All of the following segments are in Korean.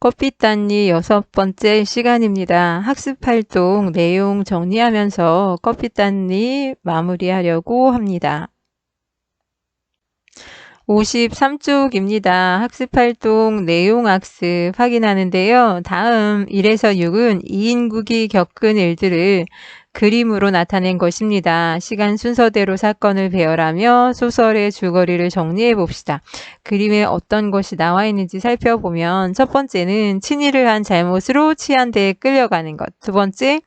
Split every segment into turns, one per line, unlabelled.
커피단니 여섯 번째 시간입니다. 학습 활동 내용 정리하면서 커피단니 마무리하려고 합니다. 53쪽입니다. 학습 활동 내용 학습 확인하는데요. 다음 1에서 6은 이인국이 겪은 일들을 그림으로 나타낸 것입니다. 시간 순서대로 사건을 배열하며 소설의 줄거리를 정리해 봅시다. 그림에 어떤 것이 나와 있는지 살펴보면 첫 번째는 친일을 한 잘못으로 치안 대에 끌려가는 것. 두 번째,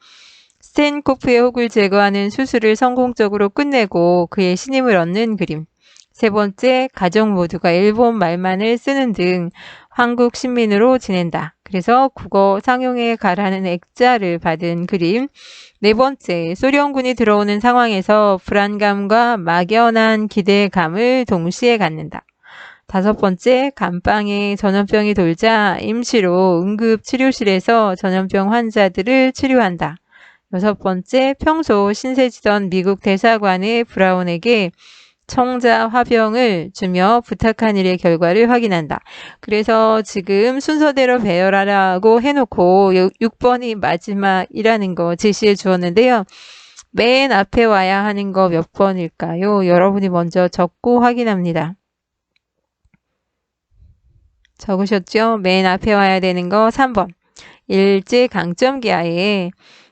스탠코프의 혹을 제거하는 수술을 성공적으로 끝내고 그의 신임을 얻는 그림. 세 번째, 가족 모두가 일본 말만을 쓰는 등 한국 신민으로 지낸다. 그래서 국어 상용에 가라는 액자를 받은 그림. 네 번째, 소련군이 들어오는 상황에서 불안감과 막연한 기대감을 동시에 갖는다. 다섯 번째, 감방에 전염병이 돌자 임시로 응급 치료실에서 전염병 환자들을 치료한다. 여섯 번째, 평소 신세지던 미국 대사관의 브라운에게 청자 화병을 주며 부탁한 일의 결과를 확인한다. 그래서 지금 순서대로 배열하라고 해놓고 6번이 마지막이라는 거 제시해 주었는데요. 맨 앞에 와야 하는 거 몇 번일까요? 여러분이 먼저 적고 확인합니다. 적으셨죠? 맨 앞에 와야 되는 거 3번. 일제 강점기하에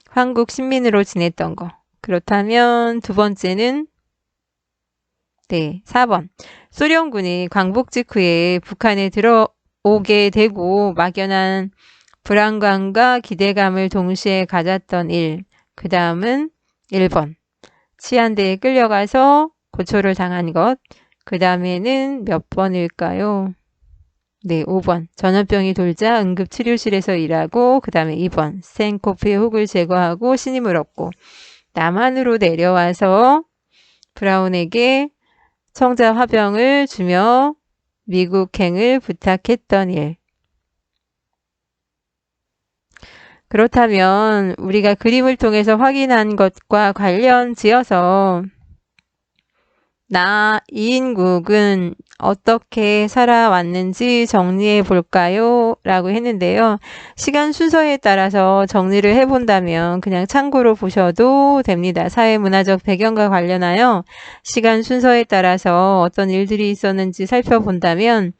한국 시민으로 지냈던 거. 그렇다면 두 번째는 네, 4번. 소련군이 광복 직후에 북한에 들어오게 되고 막연한 불안감과 기대감을 동시에 가졌던 일. 그 다음은 1번. 치안대에 끌려가서 고초를 당한 것. 그 다음에는 몇 번일까요? 네, 5번. 전염병이 돌자 응급치료실에서 일하고, 그 다음에 2번. 스탠코프의 혹을 제거하고 신임을 얻고, 남한으로 내려와서 브라운에게 청자 화병을 주며 미국행을 부탁했던 일. 그렇다면 우리가 그림을 통해서 확인한 것과 관련 지어서 나 이인국은 어떻게 살아왔는지 정리해 볼까요? 라고 했는데요. 시간 순서에 따라서 정리를 해본다면 그냥 참고로 보셔도 됩니다. 사회문화적 배경과 관련하여 시간 순서에 따라서 어떤 일들이 있었는지 살펴본다면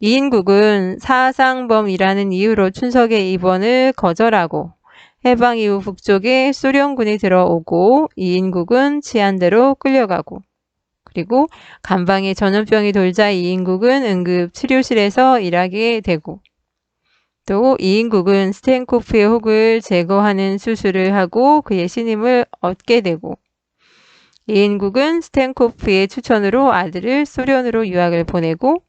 이인국은 사상범이라는 이유로 춘석의 입원을 거절하고 해방 이후 북쪽에 소련군이 들어오고 이인국은 치안대로 끌려가고 그리고 간방에 전염병이 돌자 이 인국은 응급 치료실에서 일하게 되고 또 이인국은 스탠코프의 혹을 제거하는 수술을 하고 그의 신임을 얻게 되고 이인국은 스탠코프의 추천으로 아들을 소련으로 유학을 보내고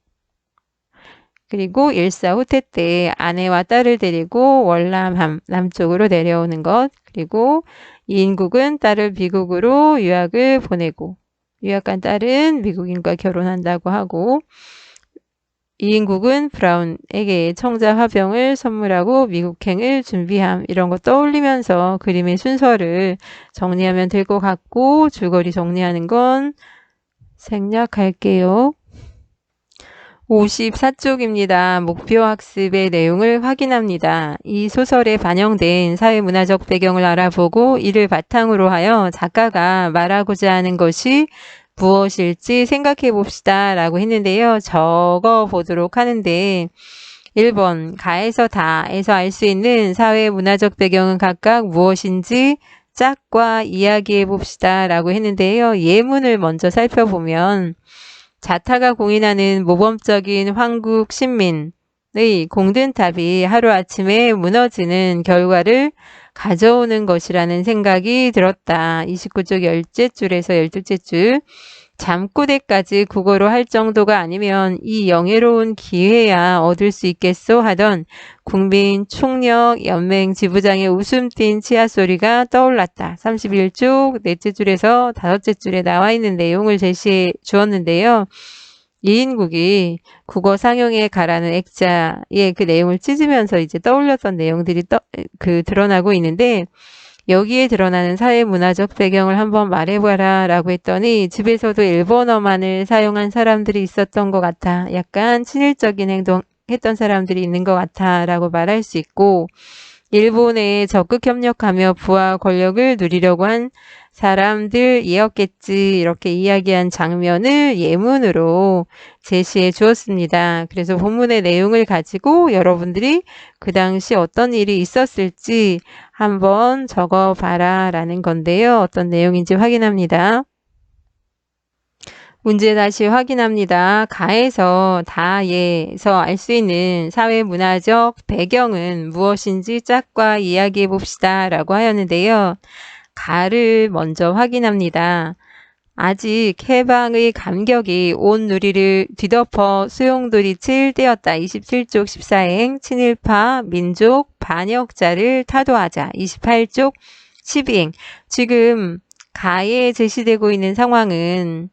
그리고 일사 후퇴 때 아내와 딸을 데리고 월남함 남쪽으로 내려오는 것 그리고 이인국은 딸을 미국으로 유학을 보내고 유학간 딸은 미국인과 결혼한다고 하고 이인국은 브라운에게 청자 화병을 선물하고 미국행을 준비함 이런 거 떠올리면서 그림의 순서를 정리하면 될 것 같고 줄거리 정리하는 건 생략할게요. 54쪽입니다. 목표 학습의 내용을 확인합니다. 이 소설에 반영된 사회문화적 배경을 알아보고 이를 바탕으로 하여 작가가 말하고자 하는 것이 무엇일지 생각해 봅시다 라고 했는데요. 적어 보도록 하는데 1번 가에서 다에서 알 수 있는 사회 문화적 배경은 각각 무엇인지 짝과 이야기해 봅시다 라고 했는데요. 예문을 먼저 살펴보면 자타가 공인하는 모범적인 황국 신민의 공든탑이 하루아침에 무너지는 결과를 가져오는 것이라는 생각이 들었다. 29쪽 열째 줄에서 열둘째 줄. 잠꼬대까지 국어로 할 정도가 아니면 이 영예로운 기회야 얻을 수 있겠소 하던 국민 총력 연맹 지부장의 웃음 띤 치아 소리가 떠올랐다. 31쪽 넷째 줄에서 다섯째 줄에 나와 있는 내용을 제시해 주었는데요. 이인국이 국어 상용에 가라는 액자의 그 내용을 찢으면서 이제 떠올렸던 내용들이 떠, 그 드러나고 있는데 여기에 드러나는 사회문화적 배경을 한번 말해봐라 라고 했더니 집에서도 일본어만을 사용한 사람들이 있었던 것 같아. 약간 친일적인 행동, 했던 사람들이 있는 것 같아 라고 말할 수 있고 일본에 적극 협력하며 부와 권력을 누리려고 한 사람들이었겠지 이렇게 이야기한 장면을 예문으로 제시해 주었습니다. 그래서 본문의 내용을 가지고 여러분들이 그 당시 어떤 일이 있었을지 한번 적어 봐라 라는 건데요. 어떤 내용인지 확인합니다. 문제 다시 확인합니다. 가에서 다에서 알 수 있는 사회 문화적 배경은 무엇인지 짝과 이야기해 봅시다 라고 하였는데요. 가를 먼저 확인합니다. 아직 해방의 감격이 온 누리를 뒤덮어 수용돌이 칠 때였다. 27쪽 14행 친일파 민족 반역자를 타도하자. 28쪽 12행 지금 가에 제시되고 있는 상황은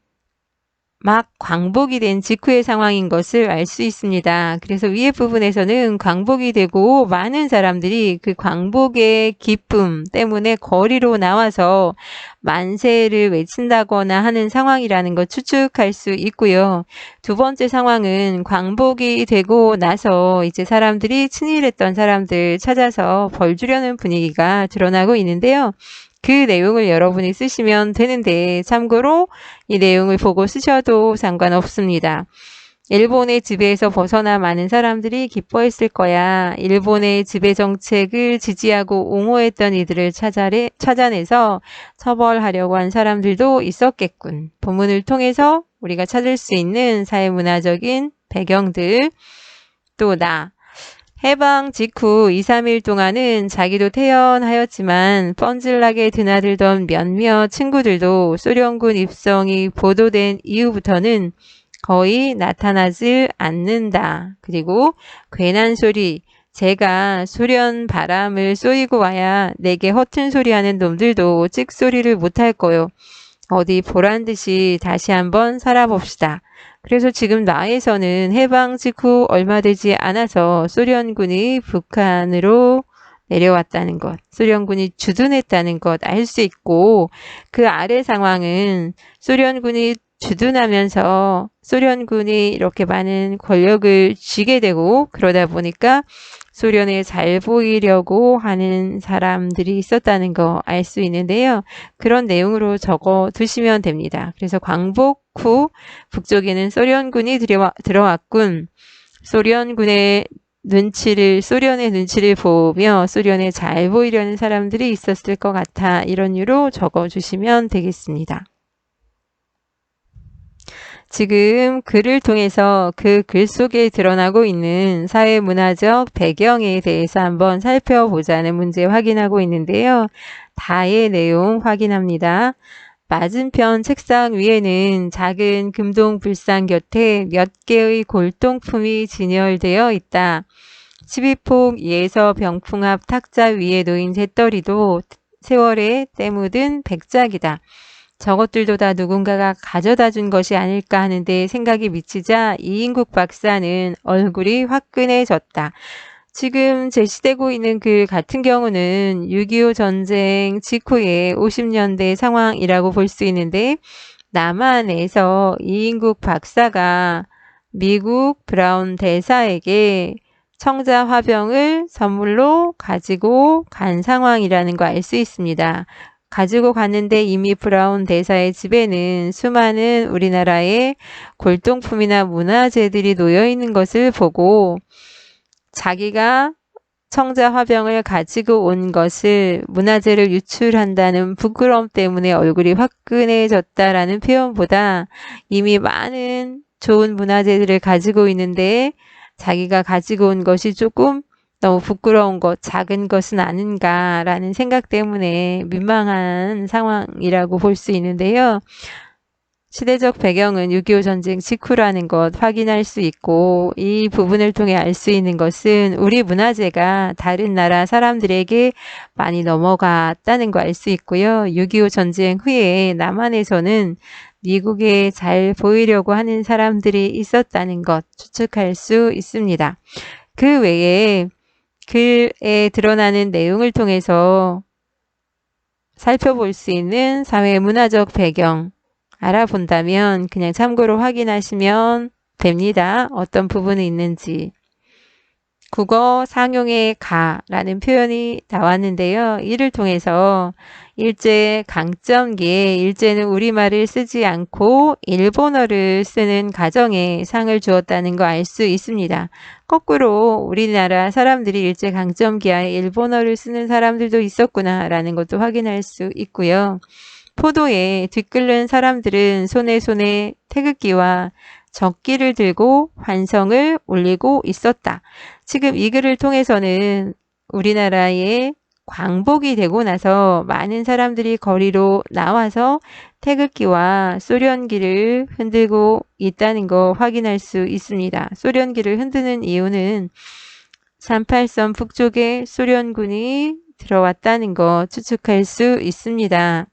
막 광복이 된 직후의 상황인 것을 알 수 있습니다. 그래서 위에 부분에서는 광복이 되고 많은 사람들이 그 광복의 기쁨 때문에 거리로 나와서 만세를 외친다거나 하는 상황이라는 것 추측할 수 있고요. 두 번째 상황은 광복이 되고 나서 이제 사람들이 친일했던 사람들 찾아서 벌 주려는 분위기가 드러나고 있는데요. 그 내용을 여러분이 쓰시면 되는데 참고로 이 내용을 보고 쓰셔도 상관없습니다. 일본의 지배에서 벗어나 많은 사람들이 기뻐했을 거야. 일본의 지배 정책을 지지하고 옹호했던 이들을 찾아내, 찾아내서 처벌하려고 한 사람들도 있었겠군. 본문을 통해서 우리가 찾을 수 있는 사회문화적인 배경들, 또 나, 해방 직후 2, 3일 동안은 자기도 태연하였지만 뻔질나게 드나들던 몇몇 친구들도 소련군 입성이 보도된 이후부터는 거의 나타나질 않는다. 그리고 괜한 소리, 제가 소련 바람을 쏘이고 와야 내게 허튼 소리 하는 놈들도 찍소리를 못할 거요. 어디 보란 듯이 다시 한번 살아봅시다. 그래서 지금 나에서는 해방 직후 얼마 되지 않아서 소련군이 북한으로 내려왔다는 것, 소련군이 주둔했다는 것 알 수 있고 그 아래 상황은 소련군이 주둔하면서 소련군이 이렇게 많은 권력을 쥐게 되고 그러다 보니까 소련에 잘 보이려고 하는 사람들이 있었다는 거 알 수 있는데요. 그런 내용으로 적어 두시면 됩니다. 그래서 광복 후 북쪽에는 소련군이 들어와, 들어왔군. 소련군의 눈치를 소련의 눈치를 보며 소련에 잘 보이려는 사람들이 있었을 것 같아 이런 유로 적어 주시면 되겠습니다. 지금 글을 통해서 그 글 속에 드러나고 있는 사회 문화적 배경에 대해서 한번 살펴보자는 문제 확인하고 있는데요. 다의 내용 확인합니다. 맞은편 책상 위에는 작은 금동 불상 곁에 몇 개의 골동품이 진열되어 있다. 12폭 예서 병풍 앞 탁자 위에 놓인 잿더리도 세월에 때묻은 백작이다. 저것들도 다 누군가가 가져다 준 것이 아닐까 하는데 생각이 미치자 이인국 박사는 얼굴이 화끈해졌다. 지금 제시되고 있는 글 같은 경우는 6.25 전쟁 직후의 50년대 상황이라고 볼 수 있는데 남한에서 이인국 박사가 미국 브라운 대사에게 청자 화병을 선물로 가지고 간 상황이라는 거 알 수 있습니다. 가지고 갔는데 이미 브라운 대사의 집에는 수많은 우리나라의 골동품이나 문화재들이 놓여 있는 것을 보고 자기가 청자 화병을 가지고 온 것을 문화재를 유출한다는 부끄러움 때문에 얼굴이 화끈해졌다라는 표현보다 이미 많은 좋은 문화재들을 가지고 있는데 자기가 가지고 온 것이 조금 너무 부끄러운 것, 작은 것은 아닌가라는 생각 때문에 민망한 상황이라고 볼 수 있는데요. 시대적 배경은 6.25 전쟁 직후라는 것 확인할 수 있고 이 부분을 통해 알 수 있는 것은 우리 문화재가 다른 나라 사람들에게 많이 넘어갔다는 거 알 수 있고요. 6.25 전쟁 후에 남한에서는 미국에 잘 보이려고 하는 사람들이 있었다는 것 추측할 수 있습니다. 그 외에 글에 드러나는 내용을 통해서 살펴볼 수 있는 사회 문화적 배경 알아본다면 그냥 참고로 확인하시면 됩니다. 어떤 부분이 있는지. 국어 상용의 가라는 표현이 나왔는데요. 이를 통해서 일제 강점기에 일제는 우리말을 쓰지 않고 일본어를 쓰는 가정에 상을 주었다는 거 알 수 있습니다. 거꾸로 우리나라 사람들이 일제 강점기에 일본어를 쓰는 사람들도 있었구나라는 것도 확인할 수 있고요. 포도에 뒤끓는 사람들은 손에 손에 태극기와 적기를 들고 환성을 올리고 있었다. 지금 이 글을 통해서는 우리나라의 광복이 되고 나서 많은 사람들이 거리로 나와서 태극기와 소련기를 흔들고 있다는 거 확인할 수 있습니다. 소련기를 흔드는 이유는 38선 북쪽에 소련군이 들어왔다는 거 추측할 수 있습니다.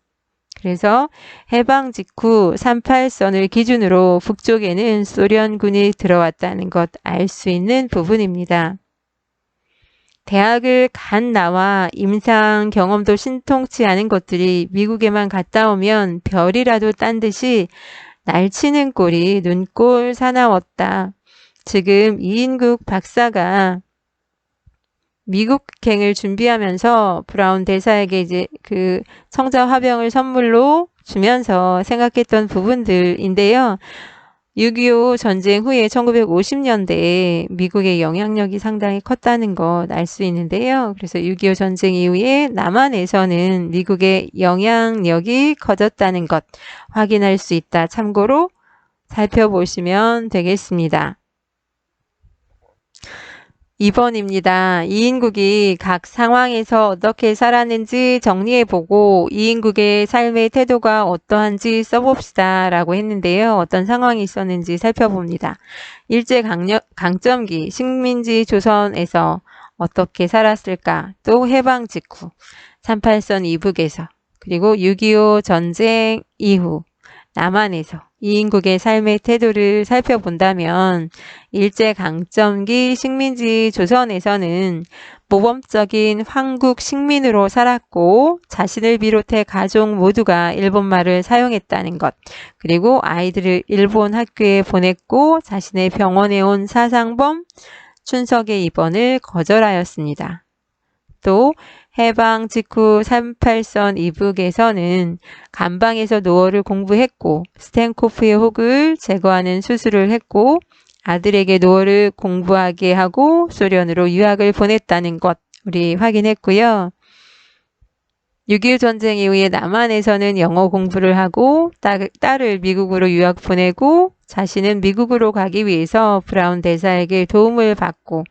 그래서 해방 직후 38선을 기준으로 북쪽에는 소련군이 들어왔다는 것 알 수 있는 부분입니다. 대학을 간 나와 임상 경험도 신통치 않은 것들이 미국에만 갔다 오면 별이라도 딴 듯이 날치는 꼴이 눈꼴 사나웠다. 지금 이인국 박사가 미국행을 준비하면서 브라운 대사에게 이제 그 청자 화병을 선물로 주면서 생각했던 부분들인데요. 6.25 전쟁 후에 1950년대에 미국의 영향력이 상당히 컸다는 것 알 수 있는데요. 그래서 6.25 전쟁 이후에 남한에서는 미국의 영향력이 커졌다는 것 확인할 수 있다. 참고로 살펴보시면 되겠습니다. 2번입니다. 이 인국이 각 상황에서 어떻게 살았는지 정리해보고 이 인국의 삶의 태도가 어떠한지 써봅시다 라고 했는데요. 어떤 상황이 있었는지 살펴봅니다. 일제 강력, 강점기 식민지 조선에서 어떻게 살았을까? 또 해방 직후 38선 이북에서 그리고 6.25 전쟁 이후 남한에서 이 인국의 삶의 태도를 살펴본다면 일제 강점기 식민지 조선에서는 모범적인 황국 식민으로 살았고 자신을 비롯해 가족 모두가 일본말을 사용했다는 것 그리고 아이들을 일본 학교에 보냈고 자신의 병원에 온 사상범 춘석의 입원을 거절하였습니다. 또 해방 직후 38선 이북에서는 감방에서 노어를 공부했고 스탠코프의 혹을 제거하는 수술을 했고 아들에게 노어를 공부하게 하고 소련으로 유학을 보냈다는 것 우리 확인했고요. 6.25 전쟁 이후에 남한에서는 영어 공부를 하고 딸, 딸을 미국으로 유학 보내고 자신은 미국으로 가기 위해서 브라운 대사에게 도움을 받고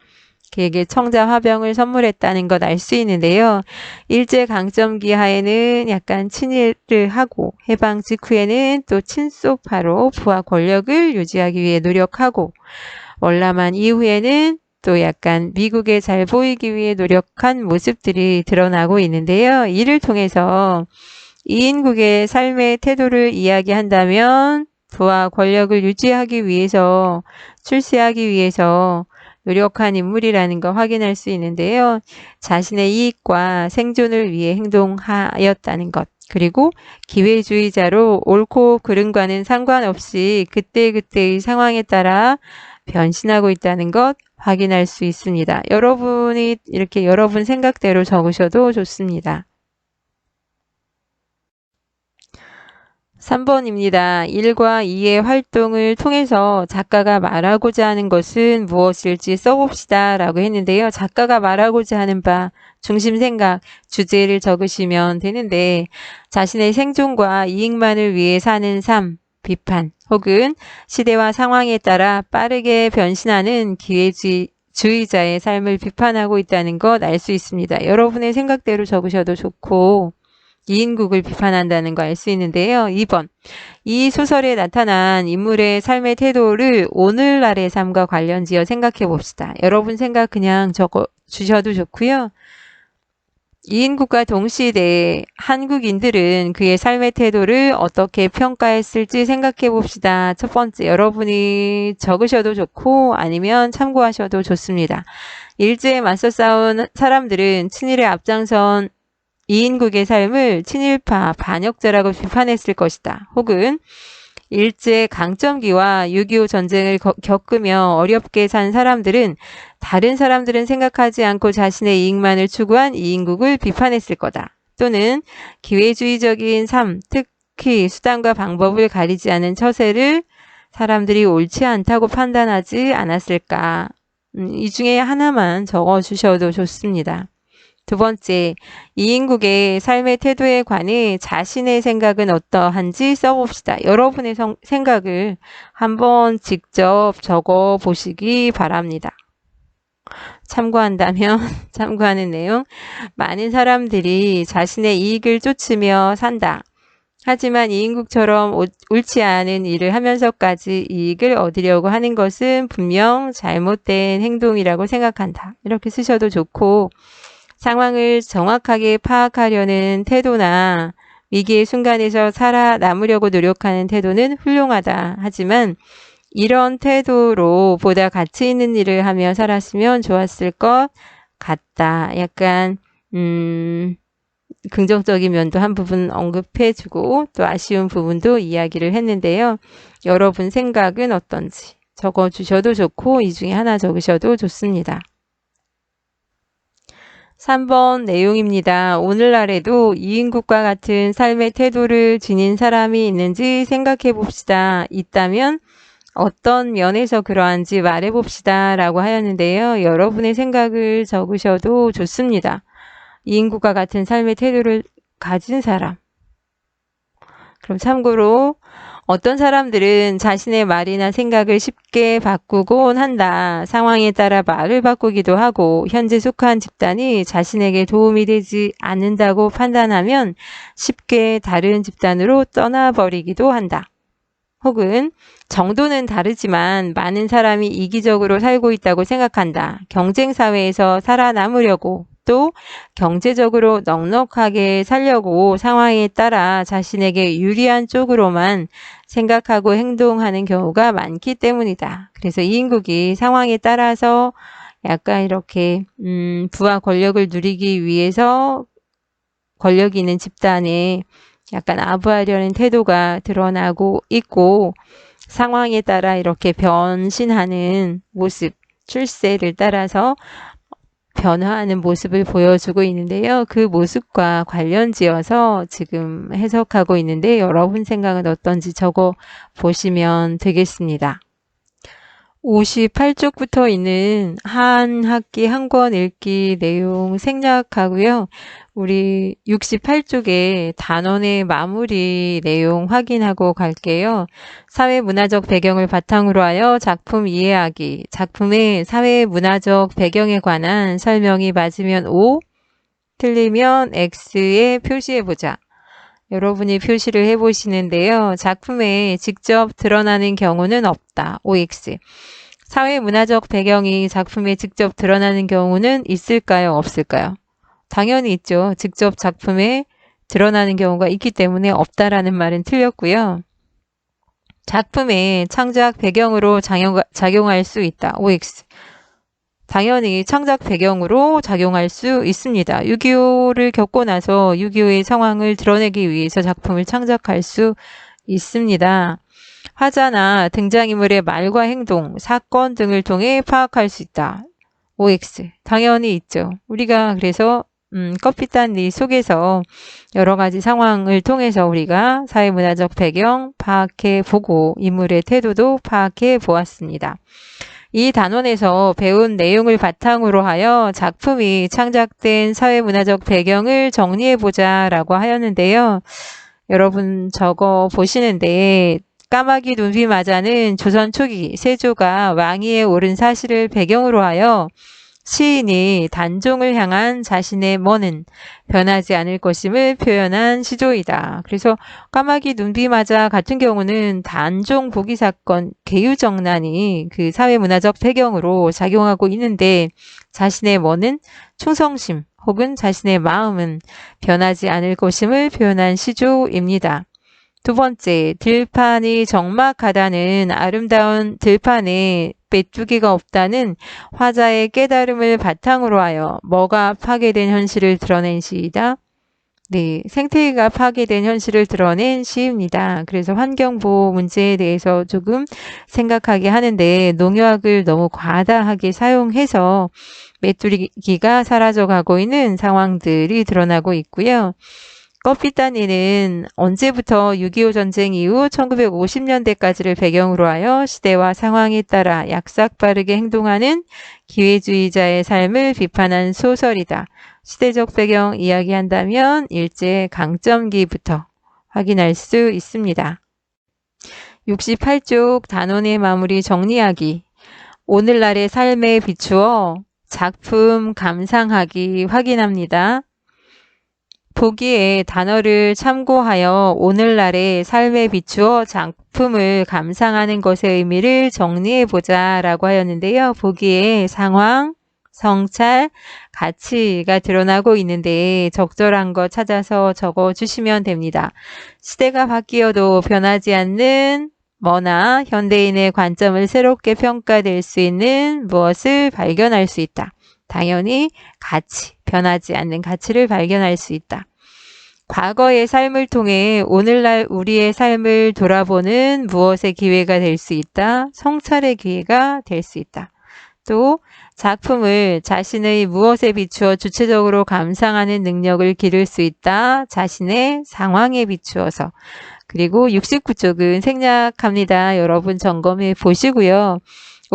그에게 청자 화병을 선물했다는 것 알 수 있는데요. 일제 강점기 하에는 약간 친일을 하고 해방 직후에는 또 친소파로 부하 권력을 유지하기 위해 노력하고 월남한 이후에는 또 약간 미국에 잘 보이기 위해 노력한 모습들이 드러나고 있는데요. 이를 통해서 이인국의 삶의 태도를 이야기한다면 부하 권력을 유지하기 위해서 출세하기 위해서 노력한 인물이라는 거 확인할 수 있는데요. 자신의 이익과 생존을 위해 행동하였다는 것. 그리고 기회주의자로 옳고 그른과는 상관없이 그때그때의 상황에 따라 변신하고 있다는 것 확인할 수 있습니다. 여러분이 이렇게 여러분 생각대로 적으셔도 좋습니다. 3번입니다. 1과 2의 활동을 통해서 작가가 말하고자 하는 것은 무엇일지 써봅시다 라고 했는데요. 작가가 말하고자 하는 바, 중심 생각, 주제를 적으시면 되는데 자신의 생존과 이익만을 위해 사는 삶, 비판 혹은 시대와 상황에 따라 빠르게 변신하는 기회주의자의 삶을 비판하고 있다는 것 알 수 있습니다. 여러분의 생각대로 적으셔도 좋고 이인국을 비판한다는 거 알 수 있는데요. 2번. 이 소설에 나타난 인물의 삶의 태도를 오늘날의 삶과 관련지어 생각해 봅시다. 여러분 생각 그냥 적어 주셔도 좋고요. 이인국과 동시대 한국인들은 그의 삶의 태도를 어떻게 평가했을지 생각해 봅시다. 첫 번째, 여러분이 적으셔도 좋고 아니면 참고하셔도 좋습니다. 일제에 맞서 싸운 사람들은 친일의 앞장선 이인국의 삶을 친일파 반역자라고 비판했을 것이다. 혹은 일제 강점기와 6.25 전쟁을 거- 겪으며 어렵게 산 사람들은 다른 사람들은 생각하지 않고 자신의 이익만을 추구한 이인국을 비판했을 거다. 또는 기회주의적인 삶, 특히 수단과 방법을 가리지 않은 처세를 사람들이 옳지 않다고 판단하지 않았을까. 음, 이 중에 하나만 적어 주셔도 좋습니다. 두 번째, 이 인국의 삶의 태도에 관해 자신의 생각은 어떠한지 써봅시다. 여러분의 성- 생각을 한번 직접 적어 보시기 바랍니다. 참고한다면, 참고하는 내용, 많은 사람들이 자신의 이익을 쫓으며 산다. 하지만 이인국처럼 오- 옳지 않은 일을 하면서까지 이익을 얻으려고 하는 것은 분명 잘못된 행동이라고 생각한다. 이렇게 쓰셔도 좋고, 상황을 정확하게 파악하려는 태도나 위기의 순간에서 살아남으려고 노력하는 태도는 훌륭하다. 하지만 이런 태도로 보다 가치 있는 일을 하며 살았으면 좋았을 것 같다. 약간, 음, 긍정적인 면도 한 부분 언급해주고 또 아쉬운 부분도 이야기를 했는데요. 여러분 생각은 어떤지 적어주셔도 좋고 이 중에 하나 적으셔도 좋습니다. 3번 내용입니다. 오늘날에도 이인국과 같은 삶의 태도를 지닌 사람이 있는지 생각해 봅시다. 있다면 어떤 면에서 그러한지 말해 봅시다. 라고 하였는데요. 여러분의 생각을 적으셔도 좋습니다. 이인국과 같은 삶의 태도를 가진 사람. 그럼 참고로 어떤 사람들은 자신의 말이나 생각을 쉽게 바꾸곤 한다. 상황에 따라 말을 바꾸기도 하고 현재 속한 집단이 자신에게 도움이 되지 않는다고 판단하면 쉽게 다른 집단으로 떠나버리기도 한다. 혹은 정도는 다르지만 많은 사람이 이기적으로 살고 있다고 생각한다. 경쟁 사회에서 살아남으려고 또 경제적으로 넉넉하게 살려고 상황에 따라 자신에게 유리한 쪽으로만 생각하고 행동하는 경우가 많기 때문이다. 그래서 이 인국이 상황에 따라서 약간 이렇게 음, 부와 권력을 누리기 위해서 권력이 있는 집단에 약간 아부하려는 태도가 드러나고 있고 상황에 따라 이렇게 변신하는 모습, 출세를 따라서 변화하는 모습을 보여주고 있는데요. 그 모습과 관련지어서 지금 해석하고 있는데 여러분 생각은 어떤지 적어 보시면 되겠습니다. 58쪽부터 있는 한 학기 한 권 읽기 내용 생략하고요. 우리 68쪽에 단원의 마무리 내용 확인하고 갈게요. 사회문화적 배경을 바탕으로 하여 작품 이해하기. 작품의 사회문화적 배경에 관한 설명이 맞으면 O, 틀리면 X에 표시해보자. 여러분이 표시를 해보시는데요. 작품에 직접 드러나는 경우는 없다. OX. 사회문화적 배경이 작품에 직접 드러나는 경우는 있을까요? 없을까요? 당연히 있죠. 직접 작품에 드러나는 경우가 있기 때문에 없다라는 말은 틀렸고요. 작품의 창작 배경으로 작용, 작용할 수 있다. OX. 당연히 창작 배경으로 작용할 수 있습니다. 6.25를 겪고 나서 6.25의 상황을 드러내기 위해서 작품을 창작할 수 있습니다. 화자나 등장인물의 말과 행동, 사건 등을 통해 파악할 수 있다. OX. 당연히 있죠. 우리가 그래서 음, 커피단리 속에서 여러 가지 상황을 통해서 우리가 사회문화적 배경 파악해 보고 인물의 태도도 파악해 보았습니다. 이 단원에서 배운 내용을 바탕으로 하여 작품이 창작된 사회문화적 배경을 정리해 보자 라고 하였는데요. 여러분 적어 보시는데 까마귀 눈비 마자는 조선 초기 세조가 왕위에 오른 사실을 배경으로 하여 시인이 단종을 향한 자신의 머는 변하지 않을 것임을 표현한 시조이다. 그래서 까마귀 눈비마자 같은 경우는 단종 보기 사건 개유정난이 그 사회문화적 배경으로 작용하고 있는데 자신의 머는 충성심 혹은 자신의 마음은 변하지 않을 것임을 표현한 시조입니다. 두 번째, 들판이 적막하다는 아름다운 들판에 메뚜기가 없다는 화자의 깨달음을 바탕으로 하여 뭐가 파괴된 현실을 드러낸 시이다. 네, 생태계가 파괴된 현실을 드러낸 시입니다. 그래서 환경보호 문제에 대해서 조금 생각하게 하는데 농약을 너무 과다하게 사용해서 메뚜기가 사라져가고 있는 상황들이 드러나고 있고요. 껍빗단이는 언제부터 6.25 전쟁 이후 1950년대까지를 배경으로 하여 시대와 상황에 따라 약삭 빠르게 행동하는 기회주의자의 삶을 비판한 소설이다. 시대적 배경 이야기한다면 일제 강점기부터 확인할 수 있습니다. 68쪽 단원의 마무리 정리하기. 오늘날의 삶에 비추어 작품 감상하기 확인합니다. 보기에 단어를 참고하여 오늘날의 삶에 비추어 작품을 감상하는 것의 의미를 정리해 보자 라고 하였는데요. 보기에 상황, 성찰, 가치가 드러나고 있는데 적절한 것 찾아서 적어 주시면 됩니다. 시대가 바뀌어도 변하지 않는 뭐나 현대인의 관점을 새롭게 평가될 수 있는 무엇을 발견할 수 있다. 당연히 가치, 변하지 않는 가치를 발견할 수 있다. 과거의 삶을 통해 오늘날 우리의 삶을 돌아보는 무엇의 기회가 될 수 있다. 성찰의 기회가 될 수 있다. 또 작품을 자신의 무엇에 비추어 주체적으로 감상하는 능력을 기를 수 있다. 자신의 상황에 비추어서. 그리고 69쪽은 생략합니다. 여러분 점검해 보시고요.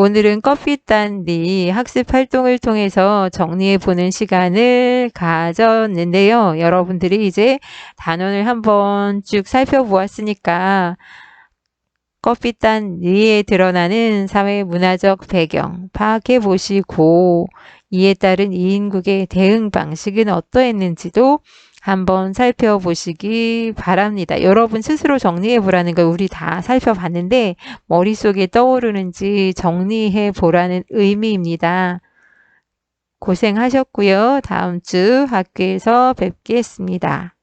오늘은 커피단디 학습 활동을 통해서 정리해 보는 시간을 가졌는데요. 여러분들이 이제 단원을 한번 쭉 살펴보았으니까 커피단디에 드러나는 사회 문화적 배경 파악해 보시고 이에 따른 이인국의 대응 방식은 어떠했는지도 한번 살펴보시기 바랍니다. 여러분 스스로 정리해 보라는 걸 우리 다 살펴봤는데 머릿속에 떠오르는지 정리해 보라는 의미입니다. 고생하셨고요. 다음 주 학교에서 뵙겠습니다.